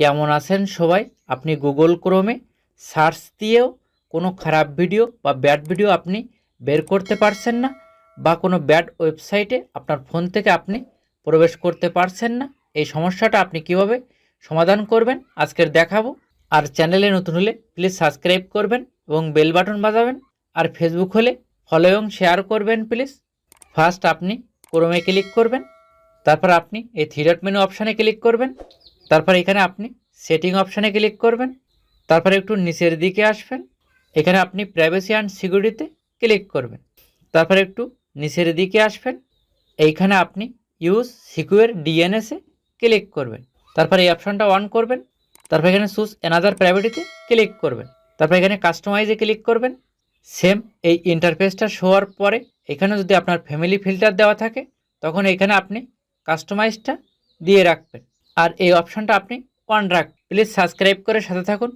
কেমন আছেন সবাই? আপনি গুগল ক্রোমে সার্চ দিয়েও কোনো খারাপ ভিডিও বা ব্যাড ভিডিও আপনি বের করতে পারছেন না বা কোনো ব্যাড ওয়েবসাইটে আপনার ফোন থেকে আপনি প্রবেশ করতে পারছেন না, এই সমস্যাটা আপনি কীভাবে সমাধান করবেন আজকের দেখাবো। আর চ্যানেলে নতুন হলে প্লিজ সাবস্ক্রাইব করবেন এবং বেল বাটন বাজাবেন। আর ফেসবুক হলে ফলো এবং শেয়ার করবেন প্লিজ ফার্স্ট আপনি ক্রোমে ক্লিক করবেন, তারপর আপনি এই থ্রি ডট মেনু অপশানে ক্লিক করবেন। তারপর এখানে আপনি সেটিং অপশানে ক্লিক করবেন। তারপর একটু নিচের দিকে আসবেন। এখানে আপনি প্রাইভেসি অ্যান্ড সিকিউরিটিতে ক্লিক করবেন। তারপর একটু নিচের দিকে আসবেন। এইখানে আপনি ইউজ সিকিউর ডিএনএসে ক্লিক করবেন। তারপর এই অপশানটা অন করবেন। তারপর এখানে চুজ অ্যানাদার প্রাইভেটিতে ক্লিক করবেন। তারপর এখানে কাস্টমাইজে ক্লিক করবেন। সেম এই ইন্টারফেসটা শোয়ার পরে এখানে যদি আপনার ফ্যামিলি ফিল্টার দেওয়া থাকে, তখন এখানে আপনি কাস্টমাইজটা দিয়ে রাখবেন। আর এই অপশানটা আপনি অন রাখ প্লিজ সাবস্ক্রাইব করে সাথে থাকুন।